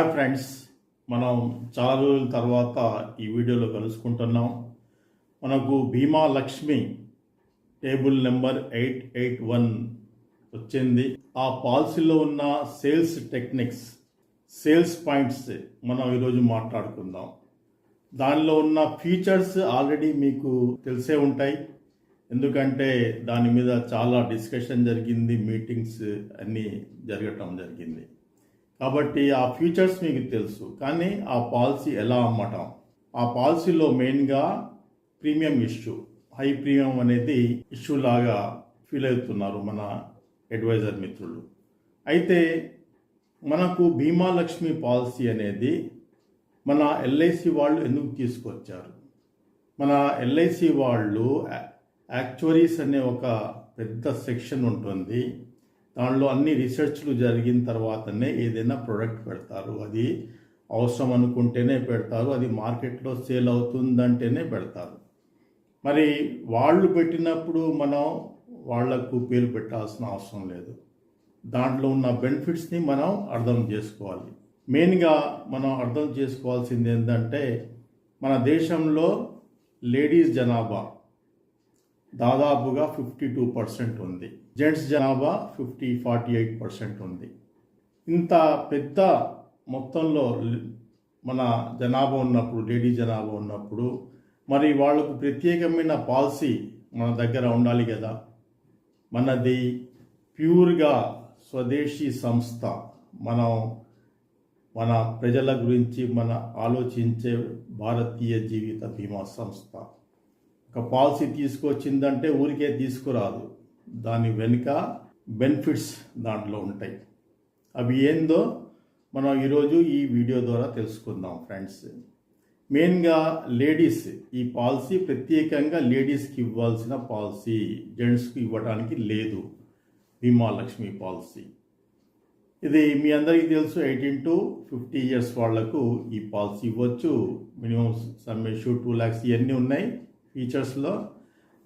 Hi friends మనం చాలా రోజుల తర్వాత ఈ వీడియోలో కలుసుకుంటున్నాం. మనకు Bima Lakshmi table number eight eight one వచ్చింది. ఆ పాలసీలో ఉన్న సేల్స్ టెక్నిక్స్ సేల్స్ పాయింట్స్ మనం ఈరోజు మాట్లాడుకుందాం. దానిలో ఉన్న ఫీచర్స్ ఆల్రెడీ మీకు తెలిసే ఉంటాయి. ఎందుకంటే దాని మీద చాలా డిస్కషన్ జరిగింది మీటింగ్స్ అన్నీ జరగటం జరిగింది. కాబట్టి ఆ ఫ్యూచర్స్ మీకు తెలుసు. కానీ ఆ పాలసీ ఎలా అమ్మటం? ఆ పాలసీలో మెయిన్గా ప్రీమియం ఇష్యూ హై ప్రీమియం అనేది ఇష్యూ లాగా ఫీల్ అవుతున్నారు మన అడ్వైజర్ మిత్రులు. అయితే మనకు భీమా లక్ష్మి పాలసీ అనేది మన ఎల్ఐసి వాళ్ళు ఎందుకు తీసుకొచ్చారు? మన ఎల్ఐసి వాళ్ళు యాక్చువరీస్ అనే ఒక పెద్ద సెక్షన్ ఉంటుంది. దానిలో అన్ని రీసెర్చ్లు జరిగిన తర్వాతనే ఏదైనా ప్రోడక్ట్ పెడతారు. అది అవసరం అనుకుంటేనే పెడతారు. అది మార్కెట్లో సేల్ అవుతుందంటేనే పెడతారు. మరి వాళ్ళు పెట్టినప్పుడు మనం వాళ్ళకు పేరు పెట్టాల్సిన అవసరం లేదు. దాంట్లో ఉన్న బెనిఫిట్స్ని మనం అర్థం చేసుకోవాలి. మెయిన్గా మనం అర్థం చేసుకోవాల్సింది ఏంటంటే మన దేశంలో లేడీస్ జనాభా దాదాపుగా ఫిఫ్టీ టూ పర్సెంట్ ఉంది. జెంట్స్ జనాభా ఫిఫ్టీ ఫార్టీ ఎయిట్ పర్సెంట్ ఉంది. ఇంత పెద్ద మొత్తంలో మన జనాభా ఉన్నప్పుడు లేడీ జనాభా ఉన్నప్పుడు మరి వాళ్ళకు ప్రత్యేకమైన పాలసీ మన దగ్గర ఉండాలి కదా. మనది ప్యూర్గా స్వదేశీ సంస్థ. మనం మన ప్రజల గురించి మన ఆలోచించే భారతీయ జీవిత బీమా సంస్థ. ఒక పాలసీ తీసుకొచ్చిందంటే ఊరికే తీసుకురాదు. దాని వెనుక బెనిఫిట్స్ దాంట్లో ఉంటాయి. అవి ఏందో మనం ఈరోజు ఈ వీడియో ద్వారా తెలుసుకుందాం ఫ్రెండ్స్. మెయిన్గా లేడీస్ ఈ పాలసీ ప్రత్యేకంగా లేడీస్కి ఇవ్వాల్సిన పాలసీ జెంట్స్కి ఇవ్వడానికి లేదు. బీమా లక్ష్మి పాలసీ. ఇది మీ అందరికీ తెలుసు ఎయిటీన్ టు ఫిఫ్టీ ఇయర్స్ వాళ్ళకు ఈ పాలసీ ఇవ్వచ్చు. మినిమం సమ్మేషు టూ ల్యాక్స్ ఇవన్నీ ఉన్నాయి ఫీచర్స్లో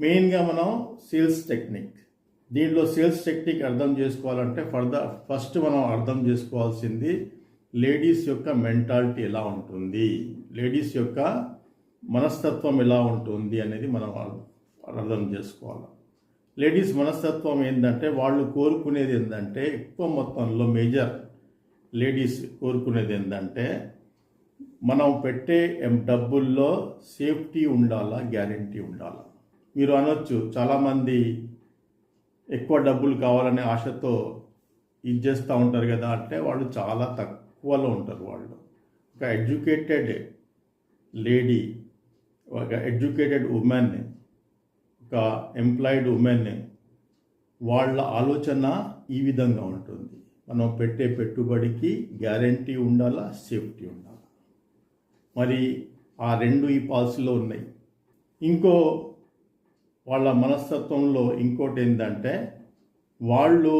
మెయిన్గా మనం సేల్స్ టెక్నిక్ దీనిలో సేల్స్ టెక్నిక్ అర్థం చేసుకోవాలంటే ఫర్దర్ ఫస్ట్ మనం అర్థం చేసుకోవాల్సింది లేడీస్ యొక్క మెంటాలిటీ ఎలా ఉంటుంది? లేడీస్ యొక్క మనస్తత్వం ఎలా ఉంటుంది అనేది మనం అర్థం చేసుకోవాలి. లేడీస్ మనస్తత్వం ఏంటంటే వాళ్ళు కోరుకునేది ఏంటంటే ఎక్కువ మొత్తంలో మేజర్ లేడీస్ కోరుకునేది ఏంటంటే మనం పెట్టే డబ్బుల్లో సేఫ్టీ ఉండాలా? గ్యారంటీ ఉండాలా? మీరు అనొచ్చు చాలామంది ఎక్కువ డబ్బులు కావాలనే ఆశతో ఇది చేస్తూ ఉంటారు కదా అంటే వాళ్ళు చాలా తక్కువలో ఉంటారు వాళ్ళు. ఒక ఎడ్యుకేటెడ్ లేడీ ఒక ఎడ్యుకేటెడ్ ఉమెన్ ఒక ఎంప్లాయిడ్ ఉమెన్ వాళ్ళ ఆలోచన ఈ విధంగా ఉంటుంది. మనం పెట్టే పెట్టుబడికి గ్యారంటీ ఉండాలా సేఫ్టీ ఉండాలా? మరి ఆ రెండు ఈ పాలసీలో ఉన్నాయి. ఇంకో వాళ్ళ మనస్తత్వంలో ఇంకోటి ఏంటంటే వాళ్ళు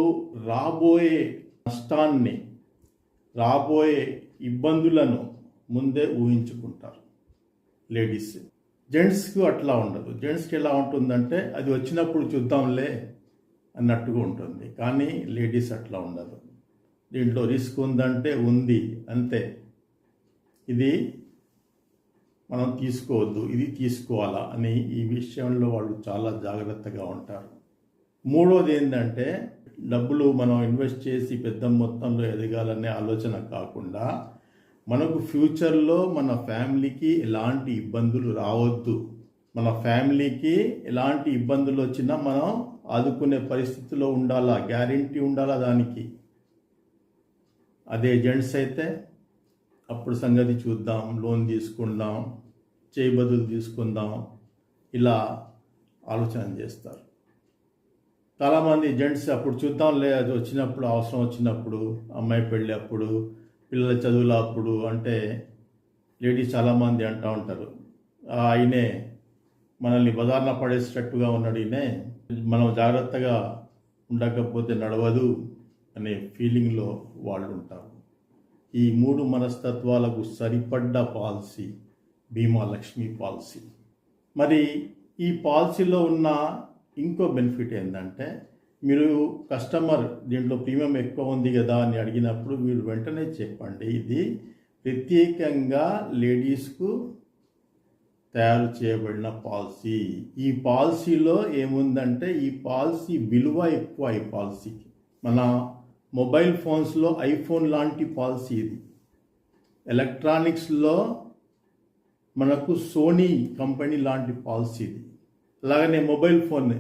రాబోయే నష్టాన్ని రాబోయే ఇబ్బందులను ముందే ఊహించుకుంటారు లేడీస్. జెంట్స్కి అట్లా ఉండదు. జెంట్స్కి ఎలా ఉంటుందంటే అది వచ్చినప్పుడు చూద్దాంలే అన్నట్టుగా ఉంటుంది. కానీ లేడీస్ అట్లా ఉండదు. దీంట్లో రిస్క్ ఉందంటే ఉంది అంతే. ఇది మనం తీసుకోవద్దు ఇది తీసుకోవాలా అని ఈ విషయంలో వాళ్ళు చాలా జాగ్రత్తగా ఉంటారు. మూడోది ఏంటంటే డబ్బులు మనం ఇన్వెస్ట్ చేసి పెద్ద మొత్తంలో ఎదగాలనే ఆలోచన కాకుండా మనకు ఫ్యూచర్లో మన ఫ్యామిలీకి ఎలాంటి ఇబ్బందులు రావద్దు. మన ఫ్యామిలీకి ఎలాంటి ఇబ్బందులు వచ్చినా మనం ఆదుకునే పరిస్థితిలో ఉండాలా గ్యారంటీ ఉండాలా దానికి? అదే జెంట్స్ అయితే అప్పుడు సంగతి చూద్దాం లోన్ తీసుకుందాం చేయబదులు తీసుకుందాం ఇలా ఆలోచన చేస్తారు. చాలామంది జెంట్స్ అప్పుడు చూద్దాం అది వచ్చినప్పుడు అవసరం వచ్చినప్పుడు అమ్మాయి పెళ్ళి అప్పుడు పిల్లల చదువుల అప్పుడు అంటే లేడీస్ చాలామంది అంటూ ఉంటారు. "ఆ, ఆయనే మనల్ని బజార్న పడేసేటట్టుగా ఉన్నాడు ఈయనే. మనం జాగ్రత్తగా ఉండకపోతే నడవదు అనే ఫీలింగ్లో వాళ్ళు ఉంటారు. ఈ మూడు మనస్తత్వాలకు సరిపడ్డ పాలసీ బీమా లక్ష్మి పాలసీ. మరి ఈ పాలసీలో ఉన్న ఇంకో బెనిఫిట్ ఏంటంటే మీరు కస్టమర్ దీంట్లో ప్రీమియం ఎక్కువ ఉంది కదా అని అడిగినప్పుడు మీరు వెంటనే చెప్పండి. ఇది ప్రత్యేకంగా లేడీస్కు తయారు చేయబడిన పాలసీ. ఈ పాలసీలో ఏముందంటే ఈ పాలసీ విలువ ఎక్కువ ఈ పాలసీకి. మన మొబైల్ ఫోన్స్లో ఐఫోన్ లాంటి పాలసీ ఇది. ఎలక్ట్రానిక్స్లో మనకు సోనీ కంపెనీ లాంటి పాలసీ ఇది. అలాగనే మొబైల్ ఫోన్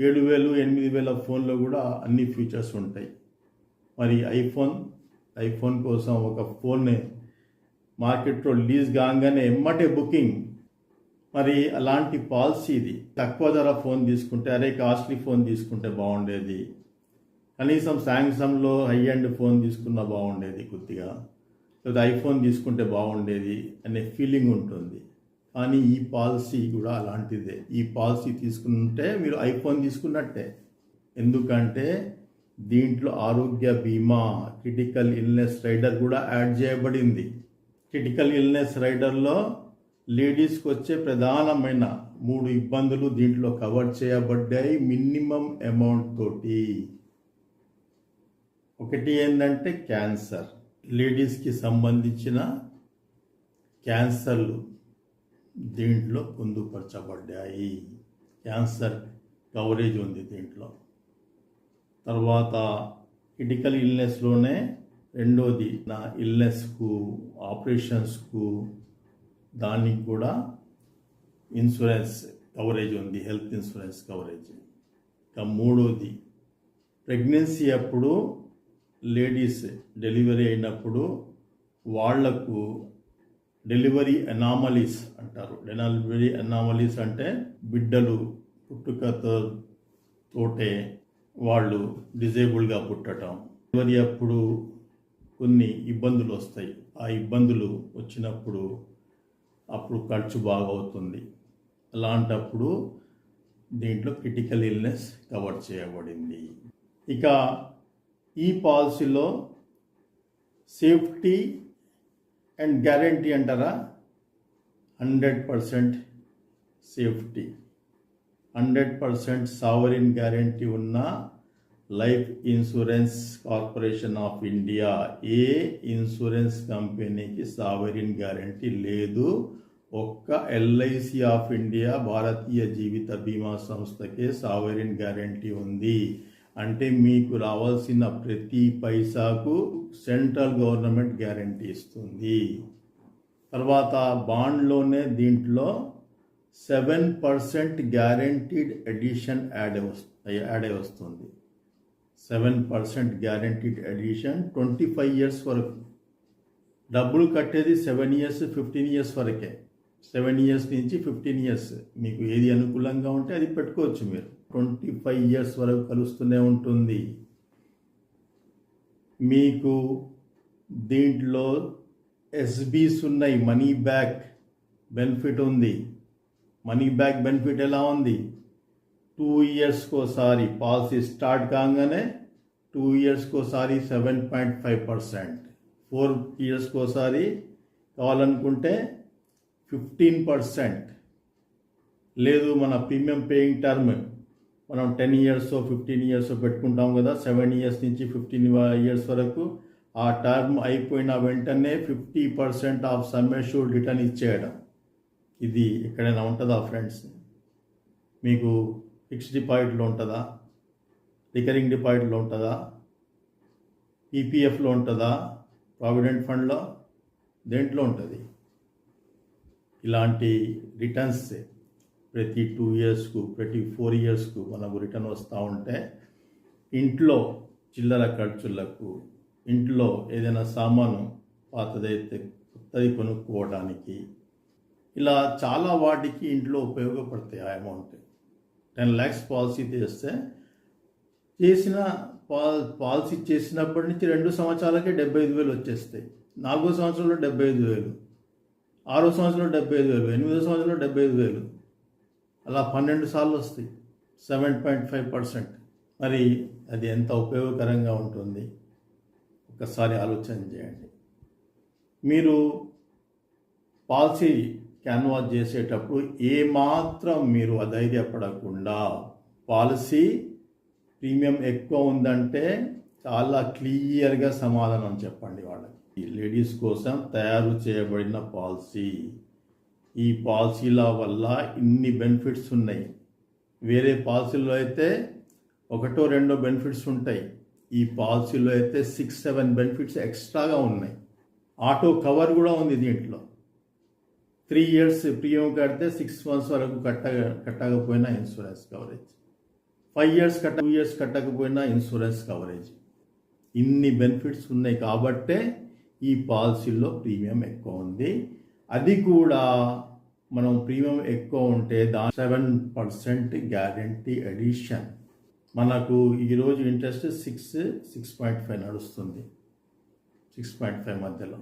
ఏడు వేలు ఎనిమిది వేల ఫోన్లో కూడా అన్ని ఫీచర్స్ ఉంటాయి. మరి ఐఫోన్ ఐఫోన్ కోసం ఒక ఫోన్ మార్కెట్లో రిలీజ్ కాగానే ఎమ్మటే బుకింగ్. మరి అలాంటి పాలసీ ఇది. తక్కువ ధర ఫోన్ తీసుకుంటే అరే కాస్ట్లీ ఫోన్ తీసుకుంటే బాగుండేది. కనీసం శాంసంగ్లో హై అండ్ ఫోన్ తీసుకున్నా బాగుండేది కొద్దిగా. లేదా ఐఫోన్ తీసుకుంటే బాగుండేది అనే ఫీలింగ్ ఉంటుంది. కానీ ఈ పాలసీ కూడా అలాంటిదే. ఈ పాలసీ తీసుకుంటే మీరు ఐఫోన్ తీసుకున్నట్టే. ఎందుకంటే దీంట్లో ఆరోగ్య బీమా క్రిటికల్ ఇల్నెస్ రైడర్ కూడా యాడ్ చేయబడింది. క్రిటికల్ ఇల్నెస్ రైడర్లో లేడీస్కి వచ్చే ప్రధానమైన మూడు ఇబ్బందులు దీంట్లో కవర్ చేయబడ్డాయి మినిమం అమౌంట్ తోటి. ఒకటి ఏంటంటే క్యాన్సర్. లేడీస్కి సంబంధించిన క్యాన్సర్లు దీంట్లో పొందుపరచబడ్డాయి. క్యాన్సర్ కవరేజ్ ఉంది దీంట్లో. తర్వాత క్రిటికల్ ఇల్నెస్లోనే రెండోది నా ఇల్నెస్కు ఆపరేషన్స్కు దానికి కూడా ఇన్సూరెన్స్ కవరేజ్ ఉంది హెల్త్ ఇన్సూరెన్స్ కవరేజ్. ఇంకా మూడోది ప్రెగ్నెన్సీ అప్పుడు లేడీస్ డెలివరీ అయినప్పుడు వాళ్ళకు డెలివరీ అనామలీస్ అంటారు. డెలివరీ అనామలీస్ అంటే బిడ్డలు పుట్టుకతో తోటే వాళ్ళు డిజేబుల్గా పుట్టడం డెలివరీ అప్పుడు కొన్ని ఇబ్బందులు వస్తాయి. ఆ ఇబ్బందులు వచ్చినప్పుడు అప్పుడు ఖర్చు బాగా అవుతుంది అలాంటప్పుడు దీంట్లో క్రిటికల్ ఇల్నెస్ కవర్ చేయబడింది. ఇక ఈ పాలసీలో సేఫ్టీ అండ్ గ్యారంటీ అంటారా? Hundred percent safety. Hundred percent sovereign guarantee ఉన్న Life Insurance Corporation of India A insurance కంపెనీకి సావరిన్ గ్యారంటీ లేదు. ఒక్క ఎల్ఐసి ఆఫ్ ఇండియా భారతీయ జీవిత బీమా సంస్థకే సావరిన్ గ్యారంటీ ఉంది. అంటే మీకు రావాల్సిన ప్రతి పైసాకు సెంట్రల్ గవర్నమెంట్ గ్యారంటీ ఇస్తుంది. తర్వాత బాండ్లోనే దీంట్లో seven percent guaranteed addition add add అయి వస్తుంది. Seven percent guaranteed addition twenty five years వరకు. డబ్బులు కట్టేది సెవెన్ ఇయర్స్ ఫిఫ్టీన్ ఇయర్స్ వరకే. సెవెన్ ఇయర్స్ నుంచి ఫిఫ్టీన్ ఇయర్స్ మీకు ఏది అనుకూలంగా ఉంటే అది పెట్టుకోవచ్చు మీరు. ట్వంటీ ఫైవ్ ఇయర్స్ వరకు కలుస్తూనే ఉంటుంది. మీకు దీంట్లో ఎస్బీస్ ఉన్నాయి. మనీ బ్యాక్ బెనిఫిట్ ఉంది. మనీ బ్యాక్ బెనిఫిట్ ఎలా ఉంది? టూ ఇయర్స్కి ఒకసారి పాలసీ స్టార్ట్ కాగానే టూ ఇయర్స్కి ఒకసారి seven point five percent four ఇయర్స్కి ఒకసారి కావాలనుకుంటే ఫిఫ్టీన్ పర్సెంట్ లేదు మన ప్రీమియం పేయింగ్ టర్మ్ మనం టెన్ ఇయర్స్ ఫిఫ్టీన్ ఇయర్స్ పెట్టుకుంటాం కదా సెవెన్ ఇయర్స్ నుంచి ఫిఫ్టీన్ ఇయర్స్ వరకు ఆ టర్మ్ అయిపోయిన వెంటనే fifty percent of sum assured return ఇచ్చేయడం. ఇది ఎక్కడైనా ఉంటుందా ఫ్రెండ్స్ మీకు ఫిక్స్డ్ డిపాజిట్లో ఉంటుందా? రికరింగ్ డిపాజిట్లో ఉంటుందా? ఈపీఎఫ్లో ఉంటుందా? ప్రావిడెంట్ ఫండ్లో దేంట్లో ఉంటుంది? ఇలాంటి రిటర్న్స్ ప్రతి టూ ఇయర్స్కు ప్రతి ఫోర్ ఇయర్స్కు మనకు రిటర్న్ వస్తూ ఉంటే ఇంట్లో చిల్లర ఖర్చులకు ఇంట్లో ఏదైనా సామాను పాతదైతే కొత్తది కొనుక్కోవడానికి ఇలా చాలా వాటికి ఇంట్లో ఉపయోగపడతాయి ఆ అమౌంట్ టెన్ ల్యాక్స్ పాలసీ చేస్తే చేసిన పాల్ పాలసీ చేసినప్పటి నుంచి రెండు సంవత్సరాలకే డెబ్బై ఐదు వేలు వచ్చేస్తాయి. నాలుగో సంవత్సరంలో డెబ్బై ఐదు వేలు. ఆరో సంవత్సరంలో డెబ్బై ఐదు వేలు ఎనిమిదో సంవత్సరంలో డెబ్బై ఐదు వేలు. అలా పన్నెండు సార్లు వస్తాయి. Seven point five percent. మరి అది ఎంత ఉపయోగకరంగా ఉంటుంది? ఒకసారి ఆలోచన చేయండి. మీరు పాలసీ క్యాన్వాస్ చేసేటప్పుడు ఏమాత్రం మీరు అధైర్యపడకుండా పాలసీ ప్రీమియం ఎక్కువ ఉందంటే చాలా క్లియర్గా సమాధానం చెప్పండి వాళ్ళకి. లేడీస్ కోసం తయారు చేయబడిన పాలసీ. ఈ పాలసీల వల్ల ఇన్ని బెనిఫిట్స్ ఉన్నాయి. వేరే పాలసీలో అయితే ఒకటో రెండో బెనిఫిట్స్ ఉంటాయి. ఈ పాలసీలో అయితే సిక్స్ సెవెన్ బెనిఫిట్స్ ఎక్స్ట్రాగా ఉన్నాయి. ఆటో కవర్ కూడా ఉంది దీంట్లో. త్రీ ఇయర్స్ ప్రీమియం కడితే సిక్స్ మంత్స్ వరకు కట్ట కట్టకపోయినా ఇన్సూరెన్స్ కవరేజ్. ఫైవ్ ఇయర్స్ కట్ట టూ ఇయర్స్ కట్టకపోయినా ఇన్సూరెన్స్ కవరేజ్. ఇన్ని బెనిఫిట్స్ ఉన్నాయి కాబట్టే ఈ పాలసీల్లో ప్రీమియం ఎక్కువ ఉంది. అది కూడా మనం ప్రీమియం ఎక్కువ ఉంటే దా సెవెన్ పర్సెంట్ గ్యారంటీ ఎడిషన్ మనకు ఈరోజు interest six six point five నడుస్తుంది. సిక్స్ పాయింట్ ఫైవ్ మధ్యలో.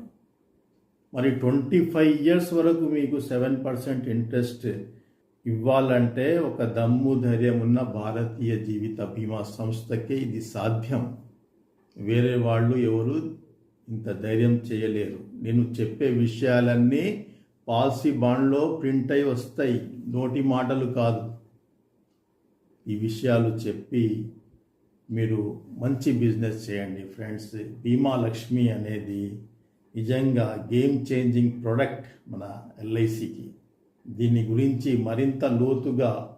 మరి ట్వంటీ ఫైవ్ ఇయర్స్ వరకు మీకు సెవెన్ పర్సెంట్ ఇంట్రెస్ట్ ఇవ్వాలంటే ఒక దమ్ము ధైర్యం ఉన్న భారతీయ జీవిత బీమా సంస్థకే ఇది సాధ్యం. వేరే వాళ్ళు ఎవరు ఇంత ధైర్యం చేయలేరు. నేను చెప్పే విషయాలన్నీ పాలసీ బాండ్లో ప్రింట్ అయి వస్తాయి. నోటి మాటలు కాదు. ఈ విషయాలు చెప్పి మీరు మంచి బిజినెస్ చేయండి ఫ్రెండ్స్. బీమా లక్ష్మి అనేది నిజంగా గేమ్ చేంజింగ్ ప్రోడక్ట్ మన ఎల్ఐసికి దీని గురించి మరింత లోతుగా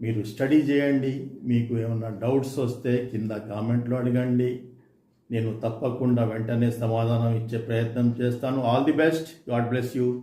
మీరు స్టడీ చేయండి. మీకు ఏమైనా డౌట్స్ వస్తే కింద కామెంట్లో అడగండి. నేను తప్పకుండా వెంటనే సమాధానం ఇచ్చే ప్రయత్నం చేస్తాను. All the best God bless you